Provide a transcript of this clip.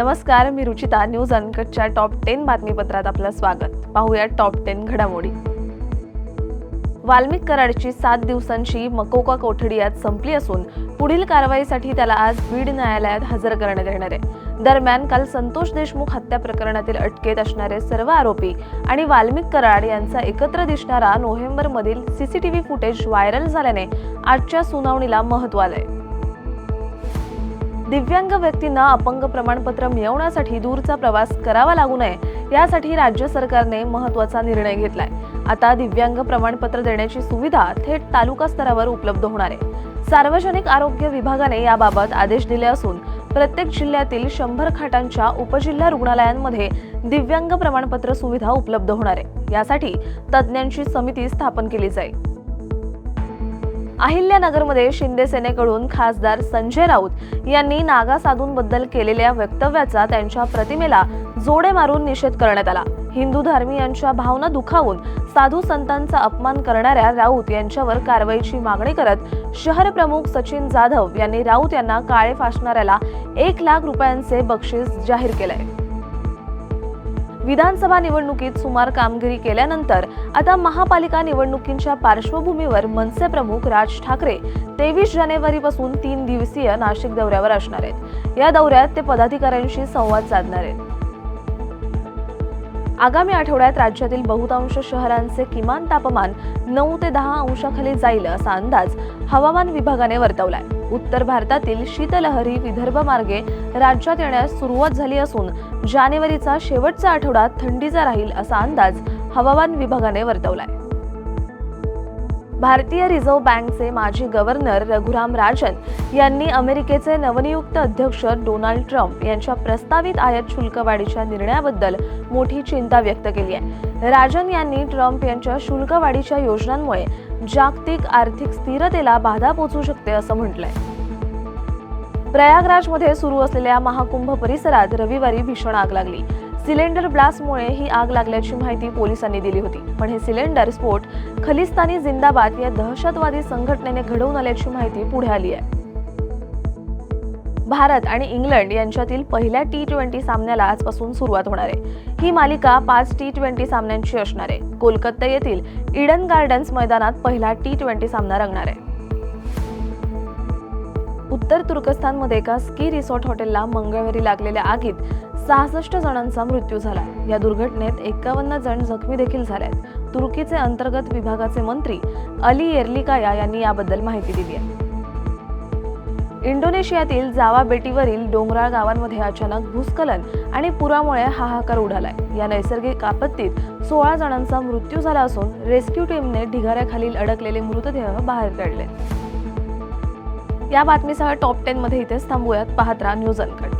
नमस्कार मी रुचिता. न्यूज अनकटच्या टॉप टेन बातमीपत्रात आपलं स्वागत. पाहूया टॉप टेन घडामोडी. वाल्मिक कराडची सात दिवसांची मकोका कोठडी आज संपली असून पुढील कारवाईसाठी त्याला आज बीड न्यायालयात हजर करण्यात येणार आहे. दरम्यान काल संतोष देशमुख हत्या प्रकरणातील अटकेत असणारे सर्व आरोपी आणि वाल्मिक कराड यांचा एकत्र दिसणारा नोव्हेंबरमधील सीसीटीव्ही फुटेज व्हायरल झाल्याने आजच्या सुनावणीला महत्त्व आलंय. दिव्यांग व्यक्तींना अपंग प्रमाणपत्र मिळवण्यासाठी दूरचा प्रवास करावा लागू नये यासाठी राज्य सरकारने महत्त्वाचा निर्णय घेतलाय. आता दिव्यांग प्रमाणपत्र देण्याची सुविधा थेट तालुका स्तरावर उपलब्ध होणार आहे. सार्वजनिक आरोग्य विभागाने याबाबत आदेश दिले असून प्रत्येक जिल्ह्यातील शंभर खाटांच्या उपजिल्हा रुग्णालयांमध्ये दिव्यांग प्रमाणपत्र सुविधा उपलब्ध होणार आहे. यासाठी तज्ज्ञांची समिती स्थापन केली जाईल. अहिल्यानगरमध्ये शिंदे सेनेकडून खासदार संजय राऊत यांनी नागा साधूंबद्दल केलेल्या वक्तव्याचा त्यांच्या प्रतिमेला जोडे मारून निषेध करण्यात आला. हिंदू धर्मीयांच्या भावना दुखावून साधू संतांचा अपमान करणाऱ्या राऊत यांच्यावर कारवाईची मागणी करत शहर प्रमुख सचिन जाधव यांनी राऊत यांना काळे फासणाऱ्याला एक लाख रुपयांचे बक्षीस जाहीर केलंय. विधानसभा निवडणुकीत सुमार कामगिरी केल्यानंतर आता महापालिका निवडणुकींच्या पार्श्वभूमीवर मनसे प्रमुख राज ठाकरे तेवीस जानेवारीपासून तीन दिवसीय नाशिक दौऱ्यावर असणार आहेत. या दौऱ्यात ते पदाधिकाऱ्यांशी संवाद साधणार आहेत. आगामी आठवड्यात राज्यातील बहुतांश शहरांचे किमान तापमान नऊ ते दहा अंशाखाली जाईल असा अंदाज हवामान विभागाने वर्तवलाय. उत्तर भारतातील शीतलहरी विदर्भ मार्गे राज्यात येण्यास सुरुवात झाली असून जानेवारीचा शेवटचा आठवडा थंडीचा राहील असा अंदाज हवामान विभागाने वर्तवलाय. भारतीय रिझर्व्ह बँकचे माजी गव्हर्नर रघुराम राजन यांनी अमेरिकेचे नवनियुक्त अध्यक्ष डोनाल्ड ट्रम्प यांच्या प्रस्तावित आयात शुल्क वाढीच्या निर्णयाबद्दल मोठी चिंता व्यक्त केली आहे. राजन यांनी ट्रम्प यांच्या शुल्क वाढीच्या योजनांमुळे जागतिक आर्थिक स्थिरतेला बाधा पोचू शकते असं म्हटलंय. प्रयागराजमध्ये सुरू असलेल्या महाकुंभ परिसरात रविवारी भीषण आग लागली. सिलेंडर ब्लास्टमुळे ही आग लागल्याची माहिती पोलिसांनी दिली होती. पण हे सिलेंडर स्फोट खलिस्तानी जिंदाबाद या दहशतवादी संघटनेने घडवून आल्याची माहिती पुढे आली आहे. भारत आणि इंग्लंड यांच्यातील पहिल्या टी ट्वेंटी सामन्याला आजपासून सुरुवात होणार आहे. ही मालिका पाच टी ट्वेंटी सामन्यांची असणार आहे. कोलकाता येथील इडन गार्डन्स मैदानात पहिला टी ट्वेंटी सामना रंगणार आहे. उत्तर तुर्कस्तानमध्ये एका स्की रिसॉर्ट हॉटेलला मंगळवारी लागलेल्या आगीत सहासष्ट जणांचा मृत्यू झाला. या दुर्घटनेत एकावन्न जण जखमी देखील झाले आहेत तुर्कीचे अंतर्गत विभागाचे मंत्री अली एर्लिकाया यांनी याबद्दल माहिती दिली आहे. इंडोनेशियातील जावा बेटीवरील डोंगराळ गावांमध्ये अचानक भूस्खलन आणि पुरामुळे हाहाकार उडालाय. या नैसर्गिक आपत्तीत सोळा जणांचा मृत्यू झाला असून रेस्क्यू टीमने ढिगाऱ्याखालील अडकलेले मृतदेह बाहेर काढले. या बातमीसह टॉप टेन मध्ये इथेच थांबूयात. पाहत राहा न्यूज अनकट.